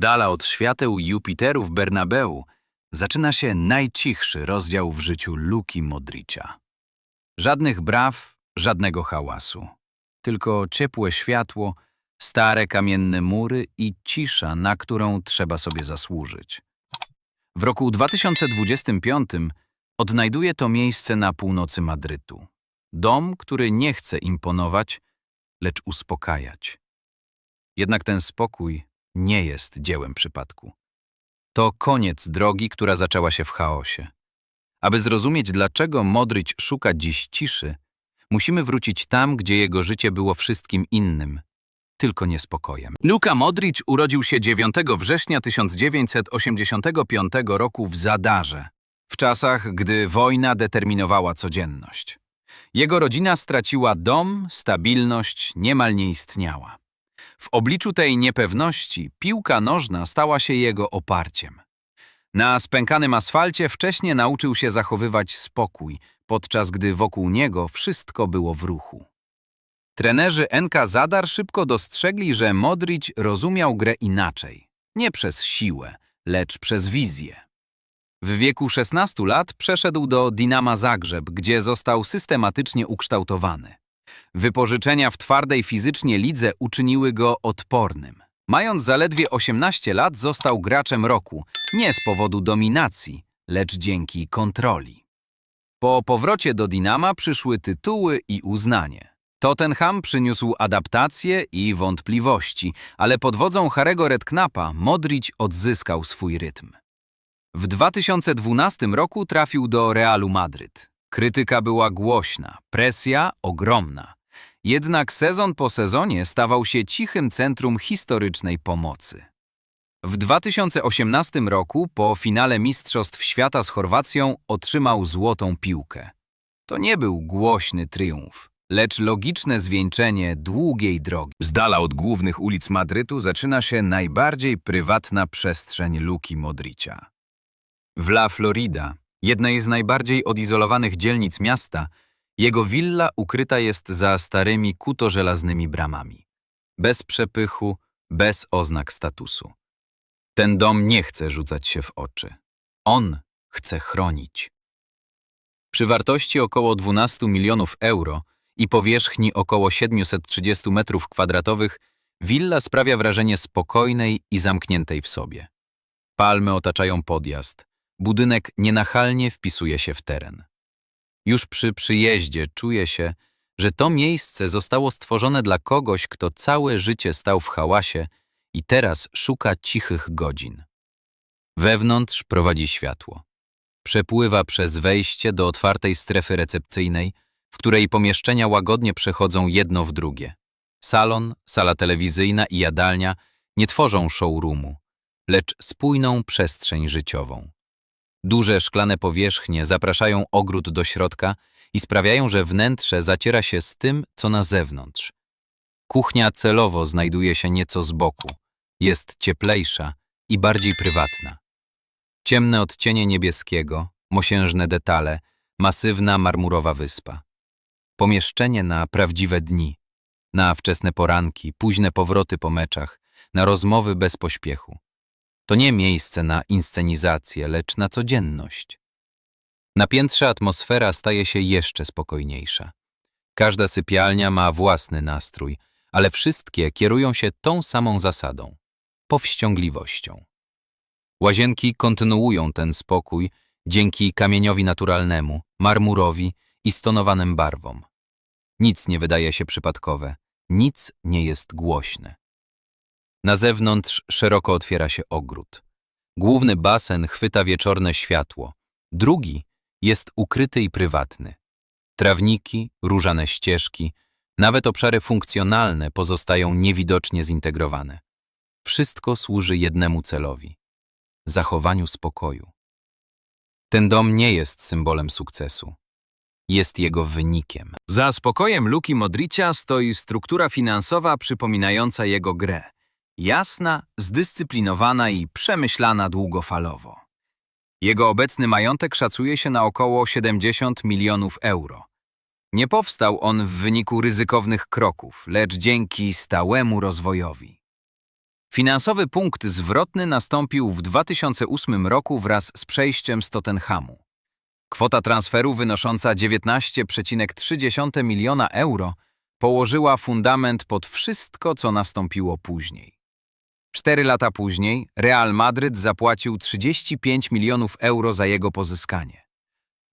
dala od świateł Jupiterów Bernabeu zaczyna się najcichszy rozdział w życiu Luki Modricia. Żadnych braw, żadnego hałasu. Tylko ciepłe światło, stare kamienne mury i cisza, na którą trzeba sobie zasłużyć. W roku 2025 odnajduje to miejsce na północy Madrytu. Dom, który nie chce imponować, lecz uspokajać. Jednak ten spokój nie jest dziełem przypadku. To koniec drogi, która zaczęła się w chaosie. Aby zrozumieć, dlaczego Modric szuka dziś ciszy, musimy wrócić tam, gdzie jego życie było wszystkim innym, tylko niespokojem. Luka Modric urodził się 9 września 1985 roku w Zadarze, w czasach, gdy wojna determinowała codzienność. Jego rodzina straciła dom, stabilność niemal nie istniała. W obliczu tej niepewności piłka nożna stała się jego oparciem. Na spękanym asfalcie wcześnie nauczył się zachowywać spokój, podczas gdy wokół niego wszystko było w ruchu. Trenerzy NK Zadar szybko dostrzegli, że Modric rozumiał grę inaczej. Nie przez siłę, lecz przez wizję. W wieku 16 lat przeszedł do Dinama Zagrzeb, gdzie został systematycznie ukształtowany. Wypożyczenia w twardej fizycznie lidze uczyniły go odpornym. Mając zaledwie 18 lat został graczem roku, nie z powodu dominacji, lecz dzięki kontroli. Po powrocie do Dinama przyszły tytuły i uznanie. Tottenham przyniósł adaptacje i wątpliwości, ale pod wodzą Harego Redknapa Modric odzyskał swój rytm. W 2012 roku trafił do Realu Madryt. Krytyka była głośna, presja ogromna. Jednak sezon po sezonie stawał się cichym centrum historycznej pomocy. W 2018 roku, po finale Mistrzostw Świata z Chorwacją, otrzymał złotą piłkę. To nie był głośny triumf, lecz logiczne zwieńczenie długiej drogi. Z dala od głównych ulic Madrytu zaczyna się najbardziej prywatna przestrzeń Luki Modricia. W La Florida, jednej z najbardziej odizolowanych dzielnic miasta, jego willa ukryta jest za starymi kuto-żelaznymi bramami. Bez przepychu, bez oznak statusu. Ten dom nie chce rzucać się w oczy. On chce chronić. Przy wartości około 12 milionów euro i powierzchni około 730 metrów kwadratowych, willa sprawia wrażenie spokojnej i zamkniętej w sobie. Palmy otaczają podjazd. Budynek nienachalnie wpisuje się w teren. Już przy przyjeździe czuje się, że to miejsce zostało stworzone dla kogoś, kto całe życie stał w hałasie i teraz szuka cichych godzin. Wewnątrz prowadzi światło. Przepływa przez wejście do otwartej strefy recepcyjnej, w której pomieszczenia łagodnie przechodzą jedno w drugie. Salon, sala telewizyjna i jadalnia nie tworzą showroomu, lecz spójną przestrzeń życiową. Duże szklane powierzchnie zapraszają ogród do środka i sprawiają, że wnętrze zaciera się z tym, co na zewnątrz. Kuchnia celowo znajduje się nieco z boku. Jest cieplejsza i bardziej prywatna. Ciemne odcienie niebieskiego, mosiężne detale, masywna marmurowa wyspa. Pomieszczenie na prawdziwe dni, na wczesne poranki, późne powroty po meczach, na rozmowy bez pośpiechu. To nie miejsce na inscenizację, lecz na codzienność. Na piętrze atmosfera staje się jeszcze spokojniejsza. Każda sypialnia ma własny nastrój, ale wszystkie kierują się tą samą zasadą powściągliwością. Łazienki kontynuują ten spokój dzięki kamieniowi naturalnemu, marmurowi i stonowanym barwom. Nic nie wydaje się przypadkowe, nic nie jest głośne. Na zewnątrz szeroko otwiera się ogród. Główny basen chwyta wieczorne światło, drugi jest ukryty i prywatny. Trawniki, różane ścieżki, nawet obszary funkcjonalne pozostają niewidocznie zintegrowane. Wszystko służy jednemu celowi zachowaniu spokoju. Ten dom nie jest symbolem sukcesu. Jest jego wynikiem. Za spokojem Luki Modricia stoi struktura finansowa przypominająca jego grę. Jasna, zdyscyplinowana i przemyślana długofalowo. Jego obecny majątek szacuje się na około 70 milionów euro. Nie powstał on w wyniku ryzykownych kroków, lecz dzięki stałemu rozwojowi. Finansowy punkt zwrotny nastąpił w 2008 roku wraz z przejściem z Tottenhamu. Kwota transferu wynosząca 19,3 miliona euro położyła fundament pod wszystko, co nastąpiło później. Cztery lata później Real Madryt zapłacił 35 milionów euro za jego pozyskanie.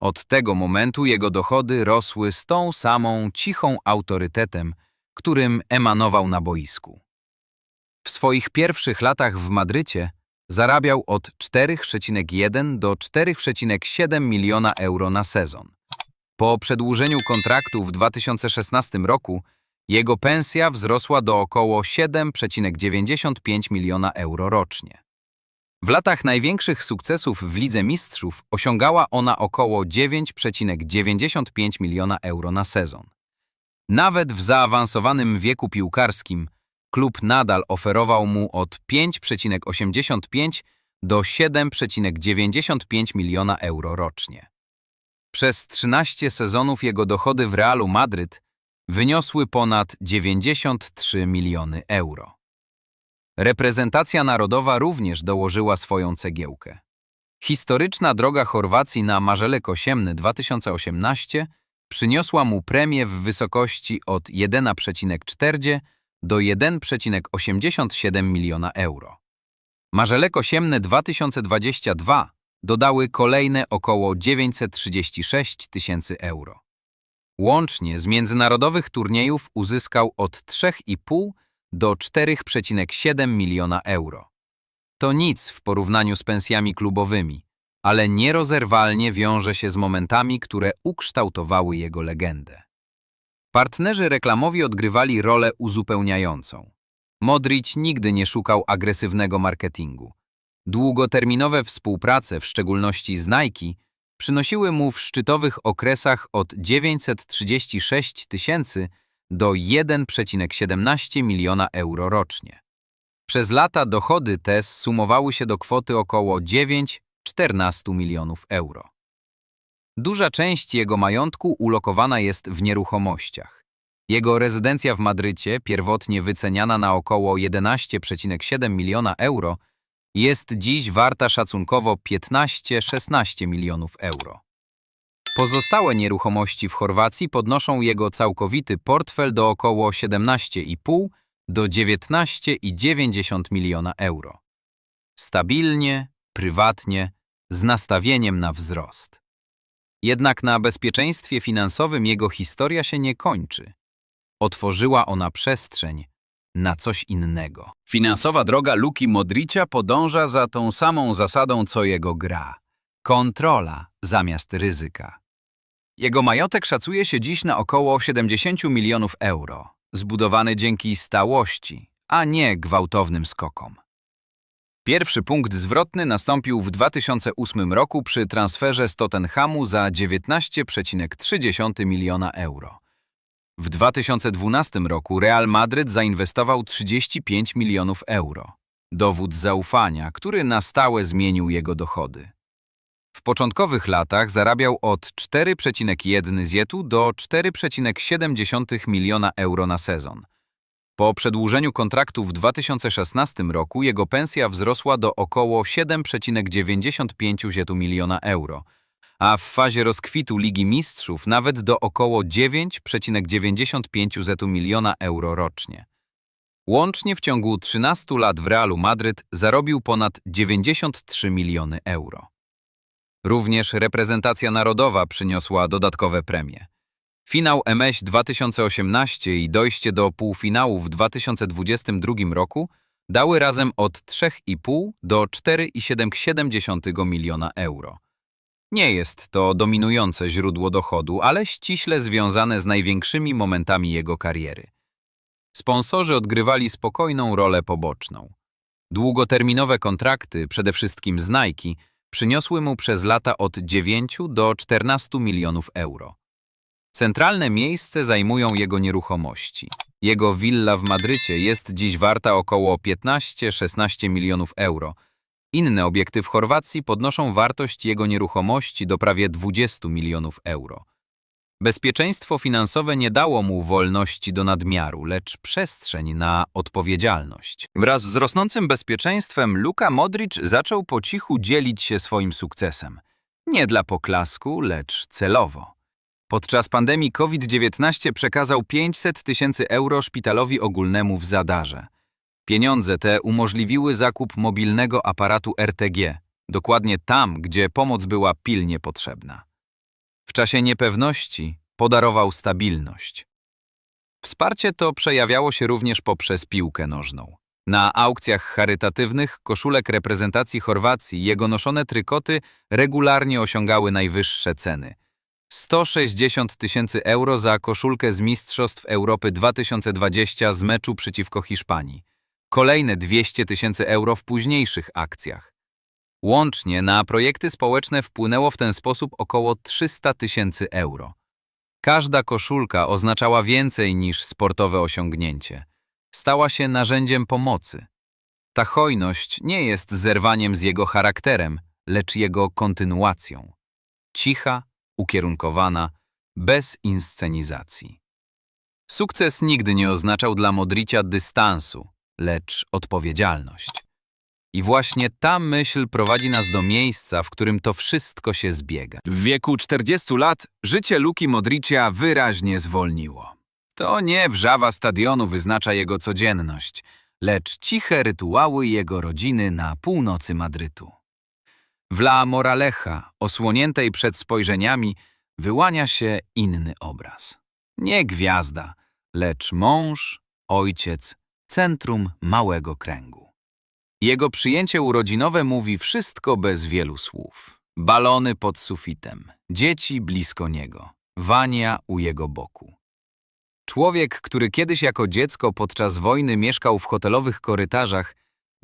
Od tego momentu jego dochody rosły z tą samą cichą autorytetem, którym emanował na boisku. W swoich pierwszych latach w Madrycie zarabiał od 4,1 do 4,7 miliona euro na sezon. Po przedłużeniu kontraktu w 2016 roku jego pensja wzrosła do około 7,95 miliona euro rocznie. W latach największych sukcesów w Lidze Mistrzów osiągała ona około 9,95 miliona euro na sezon. Nawet w zaawansowanym wieku piłkarskim klub nadal oferował mu od 5,85 do 7,95 miliona euro rocznie. Przez 13 sezonów jego dochody w Realu Madryt wyniosły ponad 93 miliony euro. Reprezentacja narodowa również dołożyła swoją cegiełkę. Historyczna droga Chorwacji na Marzele Kosiemny 2018 przyniosła mu premię w wysokości od 1,4 do 1,87 miliona euro. Marzele Kosiemne 2022 dodały kolejne około 936 tysięcy euro. Łącznie z międzynarodowych turniejów uzyskał od 3,5 do 4,7 miliona euro. To nic w porównaniu z pensjami klubowymi, ale nierozerwalnie wiąże się z momentami, które ukształtowały jego legendę. Partnerzy reklamowi odgrywali rolę uzupełniającą. Modric nigdy nie szukał agresywnego marketingu. Długoterminowe współprace, w szczególności z Nike, przynosiły mu w szczytowych okresach od 936 tysięcy do 1,17 miliona euro rocznie. Przez lata dochody te sumowały się do kwoty około 9-14 milionów euro. Duża część jego majątku ulokowana jest w nieruchomościach. Jego rezydencja w Madrycie, pierwotnie wyceniana na około 11,7 miliona euro, jest dziś warta szacunkowo 15-16 milionów euro. Pozostałe nieruchomości w Chorwacji podnoszą jego całkowity portfel do około 17,5 do 19,9 miliona euro. Stabilnie, prywatnie, z nastawieniem na wzrost. Jednak na bezpieczeństwie finansowym jego historia się nie kończy. Otworzyła ona przestrzeń na coś innego. Finansowa droga Luki Modricia podąża za tą samą zasadą co jego gra. Kontrola zamiast ryzyka. Jego majątek szacuje się dziś na około 70 milionów euro, zbudowany dzięki stałości, a nie gwałtownym skokom. Pierwszy punkt zwrotny nastąpił w 2008 roku przy transferze z Tottenhamu za 19,3 miliona euro. W 2012 roku Real Madryt zainwestował 35 milionów euro. Dowód zaufania, który na stałe zmienił jego dochody. W początkowych latach zarabiał od 4,1 zjetu do 4,7 miliona euro na sezon. Po przedłużeniu kontraktu w 2016 roku jego pensja wzrosła do około 7,95 zietu miliona euro, a w fazie rozkwitu Ligi Mistrzów nawet do około 9,95 zetu miliona euro rocznie. Łącznie w ciągu 13 lat w Realu Madryt zarobił ponad 93 miliony euro. Również reprezentacja narodowa przyniosła dodatkowe premie. Finał MŚ 2018 i dojście do półfinału w 2022 roku dały razem od 3,5 do 4,7 miliona euro. Nie jest to dominujące źródło dochodu, ale ściśle związane z największymi momentami jego kariery. Sponsorzy odgrywali spokojną rolę poboczną. Długoterminowe kontrakty, przede wszystkim z Nike, przyniosły mu przez lata od 9 do 14 milionów euro. Centralne miejsce zajmują jego nieruchomości. Jego willa w Madrycie jest dziś warta około 15-16 milionów euro. Inne obiekty w Chorwacji podnoszą wartość jego nieruchomości do prawie 20 milionów euro. Bezpieczeństwo finansowe nie dało mu wolności do nadmiaru, lecz przestrzeń na odpowiedzialność. Wraz z rosnącym bezpieczeństwem Luka Modric zaczął po cichu dzielić się swoim sukcesem. Nie dla poklasku, lecz celowo. Podczas pandemii COVID-19 przekazał 500 tysięcy euro szpitalowi ogólnemu w Zadarze. Pieniądze te umożliwiły zakup mobilnego aparatu RTG, dokładnie tam, gdzie pomoc była pilnie potrzebna. W czasie niepewności podarował stabilność. Wsparcie to przejawiało się również poprzez piłkę nożną. Na aukcjach charytatywnych koszulek reprezentacji Chorwacji jego noszone trykoty regularnie osiągały najwyższe ceny. 160 tysięcy euro za koszulkę z Mistrzostw Europy 2020 z meczu przeciwko Hiszpanii. Kolejne 200 tysięcy euro w późniejszych akcjach. Łącznie na projekty społeczne wpłynęło w ten sposób około 300 tysięcy euro. Każda koszulka oznaczała więcej niż sportowe osiągnięcie. Stała się narzędziem pomocy. Ta hojność nie jest zerwaniem z jego charakterem, lecz jego kontynuacją. Cicha, ukierunkowana, bez inscenizacji. Sukces nigdy nie oznaczał dla Modricia dystansu, lecz odpowiedzialność. I właśnie ta myśl prowadzi nas do miejsca, w którym to wszystko się zbiega. W wieku 40 lat życie Luki Modricia wyraźnie zwolniło. To nie wrzawa stadionu wyznacza jego codzienność, lecz ciche rytuały jego rodziny na północy Madrytu. W La Moraleja, osłoniętej przed spojrzeniami, wyłania się inny obraz. Nie gwiazda, lecz mąż, ojciec, centrum małego kręgu. Jego przyjęcie urodzinowe mówi wszystko bez wielu słów. Balony pod sufitem, dzieci blisko niego, Wania u jego boku. Człowiek, który kiedyś jako dziecko podczas wojny mieszkał w hotelowych korytarzach,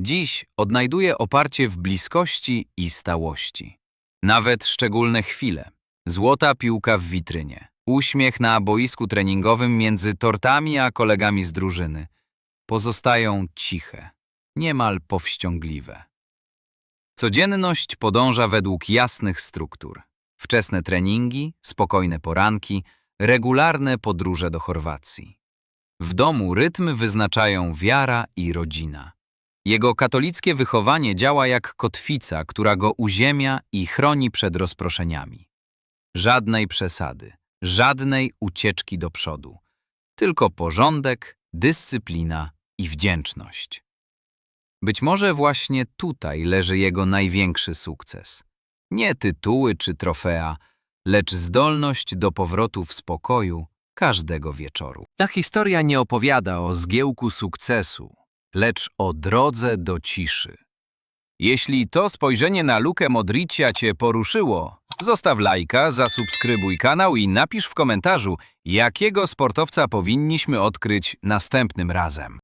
dziś odnajduje oparcie w bliskości i stałości. Nawet szczególne chwile. Złota piłka w witrynie, uśmiech na boisku treningowym między tortami a kolegami z drużyny pozostają ciche, niemal powściągliwe. Codzienność podąża według jasnych struktur. Wczesne treningi, spokojne poranki, regularne podróże do Chorwacji. W domu rytm wyznaczają wiara i rodzina. Jego katolickie wychowanie działa jak kotwica, która go uziemia i chroni przed rozproszeniami. Żadnej przesady, żadnej ucieczki do przodu. Tylko porządek, dyscyplina i wdzięczność. Być może właśnie tutaj leży jego największy sukces. Nie tytuły czy trofea, lecz zdolność do powrotu w spokoju każdego wieczoru. Ta historia nie opowiada o zgiełku sukcesu, lecz o drodze do ciszy. Jeśli to spojrzenie na Lukę Modricia Cię poruszyło, zostaw lajka, zasubskrybuj kanał i napisz w komentarzu, jakiego sportowca powinniśmy odkryć następnym razem.